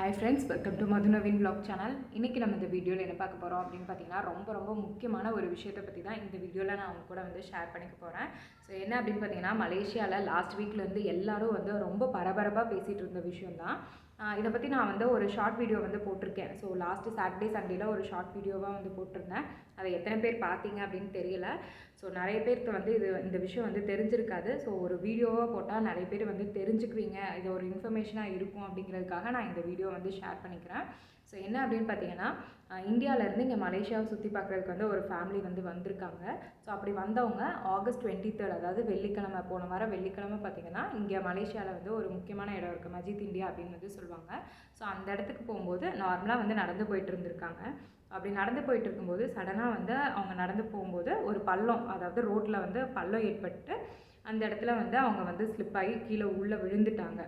Hi friends welcome to Madhunaveen blog channel இன்றைக்கி நம்ம இந்த வீடியோவில் என்ன பார்க்க போகிறோம் அப்படின்னு பார்த்தீங்கன்னா ரொம்ப ரொம்ப முக்கியமான ஒரு விஷயத்தை பற்றி தான் இந்த வீடியோவில் நான் அவங்க கூட வந்து ஷேர் பண்ணிக்க போகிறேன் ஸோ என்ன அப்படின்னு பார்த்தீங்கன்னா மலேசியாவில் லாஸ்ட் வீக்லேருந்து எல்லோரும் எல்லாரும் வந்து ரொம்ப பரபரப்பாக பேசிகிட்டு இருந்த விஷயம் தான் இதை பற்றி நான் வந்து ஒரு ஷார்ட் வீடியோ வந்து போட்டிருக்கேன். ஸோ லாஸ்ட்டு சாட்டர்டே சண்டேல ஒரு ஷார்ட் வீடியோவாக வந்து போட்டிருந்தேன். அதை எத்தனை பேர் பார்த்தீங்க அப்படின்னு தெரியல. ஸோ நிறைய பேருக்கு வந்து இது இந்த விஷயம் வந்து தெரிஞ்சிருக்காது. ஸோ ஒரு வீடியோவாக போட்டால் நிறைய பேர் வந்து தெரிஞ்சுக்குவீங்க. இது ஒரு இன்ஃபர்மேஷனாக இருக்கும் அப்படிங்கிறதுக்காக நான் இந்த வீடியோ வந்து ஷேர் பண்ணிக்கிறேன். ஸோ என்ன அப்படின்னு பார்த்தீங்கன்னா இந்தியாவிலேருந்து இங்கே மலேசியாவை சுற்றி பார்க்குறதுக்கு வந்து ஒரு ஃபேமிலி வந்து வந்திருக்காங்க. ஸோ அப்படி வந்தவங்க ஆகஸ்ட் டுவெண்ட்டி தேர்ட் அதாவது வெள்ளிக்கிழமை போன வாரம் வெள்ளிக்கிழமை பார்த்தீங்கன்னா இங்கே மலேசியாவில் வந்து ஒரு முக்கியமான இடம் இருக்குது மஜித் இந்தியா அப்படின்னு வந்து சொல்லுவாங்க. ஸோ அந்த இடத்துக்கு போகும்போது நார்மலாக வந்து நடந்து போயிட்டு இருந்திருக்காங்க. அப்படி நடந்து போயிட்டு இருக்கும்போது சடனாக வந்து அவங்க நடந்து போகும்போது ஒரு பள்ளம் அதாவது ரோட்டில் வந்து பள்ளம் ஏற்பட்டு அந்த இடத்துல வந்து அவங்க வந்து ஸ்லிப் ஆகி கீழே உள்ளே விழுந்துட்டாங்க.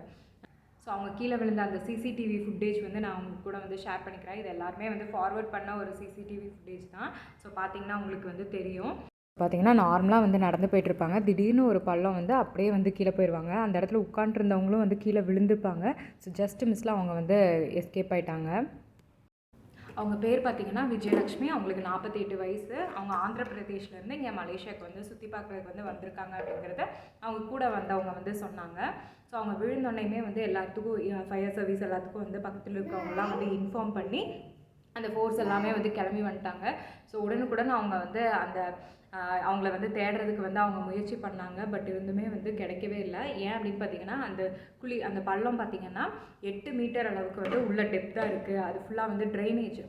ஸோ அவங்க கீழே விழுந்த அந்த சிசிடிவி ஃபுட்டேஜ் வந்து நான் அவங்க கூட வந்து ஷேர் பண்ணிக்கிறேன். இது எல்லாருமே வந்து ஃபார்வர்ட் பண்ண ஒரு சிசிடிவி ஃபுட்டேஜ் தான். ஸோ பார்த்தீங்கன்னா உங்களுக்கு வந்து தெரியும். பார்த்தீங்கன்னா நார்மலாக வந்து நடந்து போயிட்டுருப்பாங்க திடீர்னு ஒரு பள்ளம் வந்து அப்படியே வந்து கீழே போயிடுவாங்க அந்த இடத்துல உட்காண்ட்ருந்தவங்களும் வந்து கீழே விழுந்துருப்பாங்க. ஸோ ஜஸ்ட் மிஸ்ல அவங்க வந்து எஸ்கேப் ஆயிட்டாங்க. அவங்க பேர் பார்த்தீங்கன்னா விஜயலட்சுமி. அவங்களுக்கு நாற்பத்தி எட்டு வயசு. அவங்க ஆந்திர பிரதேஷ்லேருந்து இங்கே மலேசியாவுக்கு வந்து சுற்றி பார்க்குறதுக்கு வந்து வந்திருக்காங்க அப்படிங்கிறத அவங்க கூட வந்தவங்க வந்து சொன்னாங்க. ஸோ அவங்க விழுந்தோடனையுமே வந்து எல்லாத்துக்கும் ஃபயர் சர்வீஸ் எல்லாத்துக்கும் வந்து பக்கத்தில் இருக்கிறவங்களாம் வந்து இன்ஃபார்ம் பண்ணி அந்த ஃபோர்ஸ் எல்லாமே வந்து கிளம்பி வந்துட்டாங்க. ஸோ உடனுக்குடன் அவங்க வந்து அந்த அவங்கள வந்து தேடுறதுக்கு வந்து அவங்க முயற்சி பண்ணாங்க. பட் இருந்துமே வந்து கிடைக்கவே இல்லை. ஏன் அப்படின்னு பார்த்தீங்கன்னா அந்த குழி அந்த பள்ளம் பார்த்தீங்கன்னா எட்டு மீட்டர் அளவுக்கு வந்து உள்ள டெப்த்தாக இருக்குது அது ஃபுல்லாக வந்து ட்ரைனேஜ்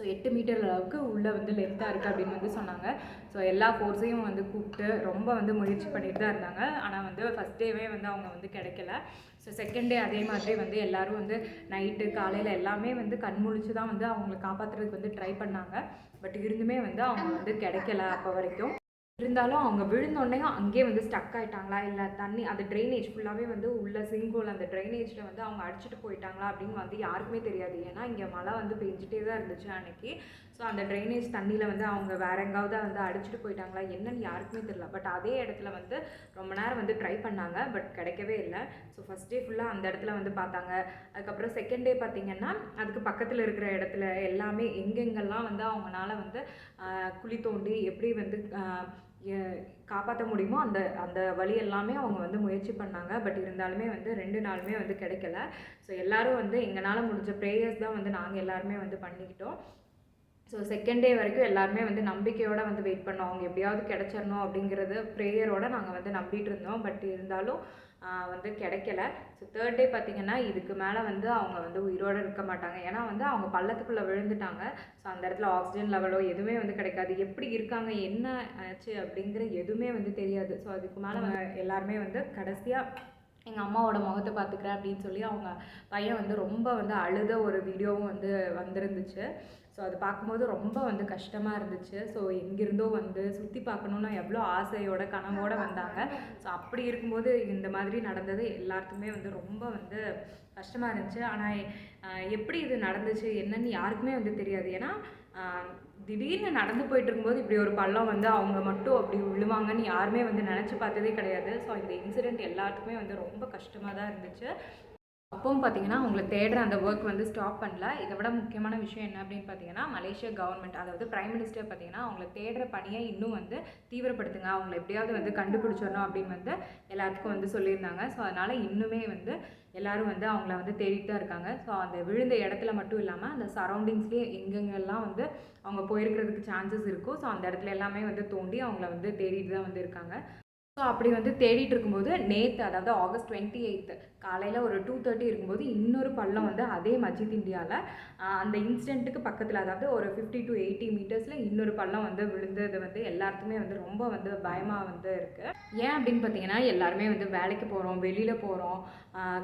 ஸோ எட்டு மீட்டர் அளவுக்கு உள்ளே வந்து லென்த்தாக இருக்குது அப்படின்னு வந்து சொன்னாங்க. ஸோ எல்லா ஃபோர்ஸையும் வந்து கூப்பிட்டு ரொம்ப வந்து முயற்சி பண்ணிட்டு தான் இருந்தாங்க. ஆனால் வந்து ஃபஸ்ட் டேவே வந்து அவங்க வந்து கிடைக்கல. ஸோ செகண்ட் டே அதே மாதிரி வந்து எல்லாரும் வந்து நைட்டு காலையில் எல்லாமே வந்து கண் முழிச்சு தான் வந்து அவங்கள காப்பாற்றுறதுக்கு வந்து ட்ரை பண்ணாங்க. பட் இருந்துமே வந்து அவங்க வந்து கிடைக்கல அப்போ வரைக்கும். இருந்தாலும் அவங்க விழுந்தோடனே அங்கேயே வந்து ஸ்டக் ஆயிட்டாங்களா? இல்லை தண்ணி அந்த ட்ரைனேஜ் ஃபுல்லாகவே வந்து உள்ள சிங்கோல் அந்த ட்ரைனேஜில் வந்து அவங்க அடிச்சிட்டு போயிட்டாங்களா? அப்படின்னு வந்து யாருக்குமே தெரியாது. ஏன்னா இங்கே மழை வந்து பெஞ்சிட்டே தான் இருந்துச்சு அன்னைக்கு. ஸோ அந்த ட்ரைனேஜ் தண்ணியில் வந்து அவங்க வேற எங்காவது வந்து அடிச்சிட்டு போயிட்டாங்களா? என்னன்னு யாருக்குமே தெரியல. பட் அதே இடத்துல வந்து ரொம்ப நேரம் வந்து ட்ரை பண்ணாங்க பட் கிடைக்கவே இல்லை. ஸோ ஃபஸ்ட் டே ஃபுல்லாக அந்த இடத்துல வந்து பார்த்தாங்க. அதுக்கப்புறம் செகண்ட் டே பார்த்தீங்கன்னா அதுக்கு பக்கத்தில் இருக்கிற இடத்துல எல்லாமே எங்கெங்கெல்லாம் வந்து அவங்கனால வந்து குழி தோண்டி எப்படி வந்து காப்பாற்ற முடியுமோ அந்த அந்த வழி எல்லாமே அவங்க வந்து முயற்சி பண்ணாங்க. பட் இருந்தாலுமே வந்து ரெண்டு நாளுமே வந்து கிடைக்கல. ஸோ எல்லோரும் வந்து எங்களால் முடிஞ்ச ப்ரேயர்ஸ் தான் வந்து நாங்கள் எல்லாருமே வந்து பண்ணிக்கிட்டோம். ஸோ செகண்ட் டே வரைக்கும் எல்லாருமே வந்து நம்பிக்கையோடு வந்து வெயிட் பண்ணோம். அவங்க எப்படியாவது கிடைச்சிடணும் அப்படிங்கிறது ப்ரேயரோட நாங்கள் வந்து நம்பிட்டு இருந்தோம். பட் இருந்தாலும் வந்து கிடைக்கல. ஸோ தேர்ட் டே பார்த்திங்கன்னா இதுக்கு மேலே வந்து அவங்க வந்து உயிரோடு இருக்க மாட்டாங்க. ஏன்னா வந்து அவங்க பள்ளத்துக்குள்ளே விழுந்துட்டாங்க. ஸோ அந்த இடத்துல ஆக்சிஜன் லெவலோ எதுவுமே வந்து கிடைக்காது. எப்படி இருக்காங்க என்ன ஆச்சு அப்படிங்கிற எதுவுமே வந்து தெரியாது. ஸோ அதுக்கு மேலே எல்லாருமே வந்து கடைசியாக எங்கள் அம்மாவோட முகத்தை பார்த்துக்கிறேன் அப்படின்னு சொல்லி அவங்க பையன் வந்து ரொம்ப வந்து அழுத ஒரு வீடியோவும் வந்து வந்திருந்துச்சு. ஸோ அது பார்க்கும்போது ரொம்ப வந்து கஷ்டமாக இருந்துச்சு. ஸோ எங்கிருந்தோ வந்து சுற்றி பார்க்கணுன்னு எவ்வளோ ஆசையோட கனவோட வந்தாங்க. ஸோ அப்படி இருக்கும்போது இந்த மாதிரி நடந்தது எல்லாத்துக்குமே வந்து ரொம்ப வந்து கஷ்டமாக இருந்துச்சு. ஆனால் எப்படி இது நடந்துச்சு என்னன்னு யாருக்குமே வந்து தெரியாது. ஏன்னா திடீர்னு நடந்து போயிட்டு இருக்கும்போது இப்படி ஒரு பள்ளம் வந்து அவங்க மட்டும் அப்படி விழுவாங்கன்னு யாருமே வந்து நினச்சி பார்த்ததே கிடையாது. ஸோ இந்த இன்சிடெண்ட் எல்லாத்துக்குமே வந்து ரொம்ப கஷ்டமாக தான் இருந்துச்சு. அப்பவும் பார்த்தீங்கன்னா அவங்கள தேடுற அந்த ஒர்க் வந்து ஸ்டாப் பண்ணல. இதை விட முக்கியமான விஷயம் என்ன அப்படின்னு பார்த்தீங்கன்னா மலேசியா கவர்மெண்ட் அதாவது பிரைம் மினிஸ்டர் பார்த்தீங்கன்னா அவங்கள தேடுற பணியை இன்னும் வந்து தீவிரப்படுத்துங்க. அவங்கள எப்படியாவது வந்து கண்டுபிடிச்சிடணும் அப்படின்னு வந்து எல்லாத்துக்கும் வந்து சொல்லியிருந்தாங்க. ஸோ அதனால் இன்னுமே வந்து எல்லாரும் வந்து அவங்கள வந்து தேடிட்டு தான் இருக்காங்க. ஸோ அந்த விழுந்த இடத்துல மட்டும் இல்லாமல் அந்த சரௌண்டிங்ஸ்லேயே எங்கெங்கெல்லாம் வந்து அவங்க போயிருக்கிறதுக்கு சான்சஸ் இருக்கோ ஸோ அந்த இடத்துல எல்லாமே வந்து தோண்டி அவங்கள வந்து தேடிட்டு தான் வந்து இருக்காங்க. ஸோ அப்படி வந்து தேடிட்டு இருக்கும்போது நேற்று அதாவது ஆகஸ்ட் டுவெண்ட்டி எயித்து காலையில் ஒரு டூ தேர்ட்டி இருக்கும்போது இன்னொரு பள்ளம் வந்து அதே மஜித் இந்தியாவில் அந்த இன்சிடெண்ட்டுக்கு பக்கத்தில் அதாவது ஒரு ஃபிஃப்டி டு எயிட்டி மீட்டர்ஸில் இன்னொரு பள்ளம் வந்து விழுந்தது வந்து எல்லாருக்குமே வந்து ரொம்ப வந்து பயமாக வந்து இருக்குது ஏன் அப்படின்னு பார்த்தீங்கன்னா எல்லாருமே வந்து வேலைக்கு போகிறோம் வெளியில் போகிறோம்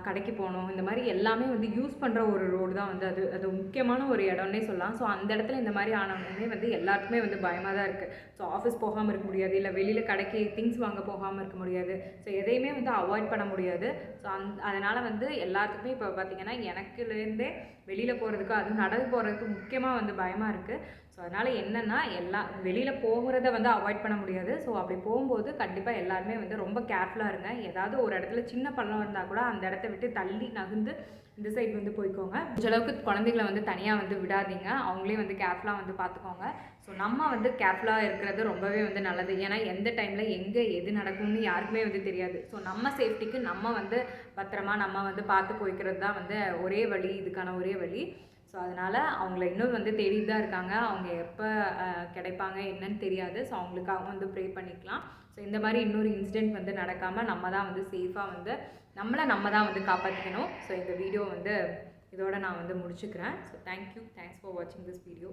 கடைக்கு போகணும் இந்த மாதிரி எல்லாமே வந்து யூஸ் பண்ணுற ஒரு ரோடு தான் வந்து அது அது முக்கியமான ஒரு இடம்னே சொல்லலாம். ஸோ அந்த இடத்துல இந்த மாதிரி ஆனவங்களுமே வந்து எல்லாருக்குமே வந்து பயமாக தான் இருக்குது ஸோ ஆஃபீஸ் போகாமல் இருக்க முடியாது இல்லை வெளியில் கடைக்கு திங்ஸ் வாங்க போகாமல் இருக்க முடியாது. ஸோ எதையுமே வந்து அவாய்ட் பண்ண முடியாது. ஸோ அந் அதனால் வந்து எல்லாத்துக்குமே இப்போ பார்த்திங்கன்னா எனக்குலேருந்தே வெளியில் போகிறதுக்கு அதுவும் நடந்து போகிறதுக்கு முக்கியமாக வந்து பயமாக இருக்குது ஸோ அதனால் என்னென்னா எல்லா வெளியில் போகிறத வந்து அவாய்ட் பண்ண முடியாது. ஸோ அப்படி போகும்போது கண்டிப்பாக எல்லாருமே வந்து ரொம்ப கேர்ஃபுல்லாக இருங்க. ஏதாவது ஒரு இடத்துல சின்ன பள்ளம் இருந்தால் கூட அந்த இடத்த விட்டு தள்ளி நகுந்து இந்த சைடு வந்து போய்க்கோங்க. அளவுக்கு குழந்தைகளை வந்து தனியாக வந்து விடாதீங்க. அவங்களே வந்து கேர்ஃபுல்லாக வந்து பார்த்துக்கோங்க ஸோ நம்ம வந்து கேர்ஃபுல்லாக இருக்கிறது ரொம்பவே வந்து நல்லது. ஏன்னா எந்த டைமில் எங்கே எது நடக்கும்னு யாருக்குமே வந்து தெரியாது. ஸோ நம்ம சேஃப்டிக்கு நம்ம வந்து பத்திரமா நம்ம வந்து பார்த்து போய்க்கிறது தான் வந்து ஒரே வழி இதுக்கான ஒரே வழி. ஸோ அதனால் அவங்கள இன்னும் வந்து தேடிட்டு தான் இருக்காங்க. அவங்க எப்போ கிடைப்பாங்க என்னன்னு தெரியாது. ஸோ அவங்களுக்காக வந்து ப்ரே பண்ணிக்கலாம். ஸோ இந்த மாதிரி இன்னொரு இன்சிடெண்ட் வந்து நடக்காமல் நம்ம தான் வந்து சேஃபாக வந்து நம்மளை நம்ம தான் வந்து காப்பாற்றிக்கணும் ஸோ இந்த வீடியோ வந்து இதோட நான் வந்து முடிச்சுக்கிறேன். So thank you thanks for வாட்சிங் திஸ் வீடியோ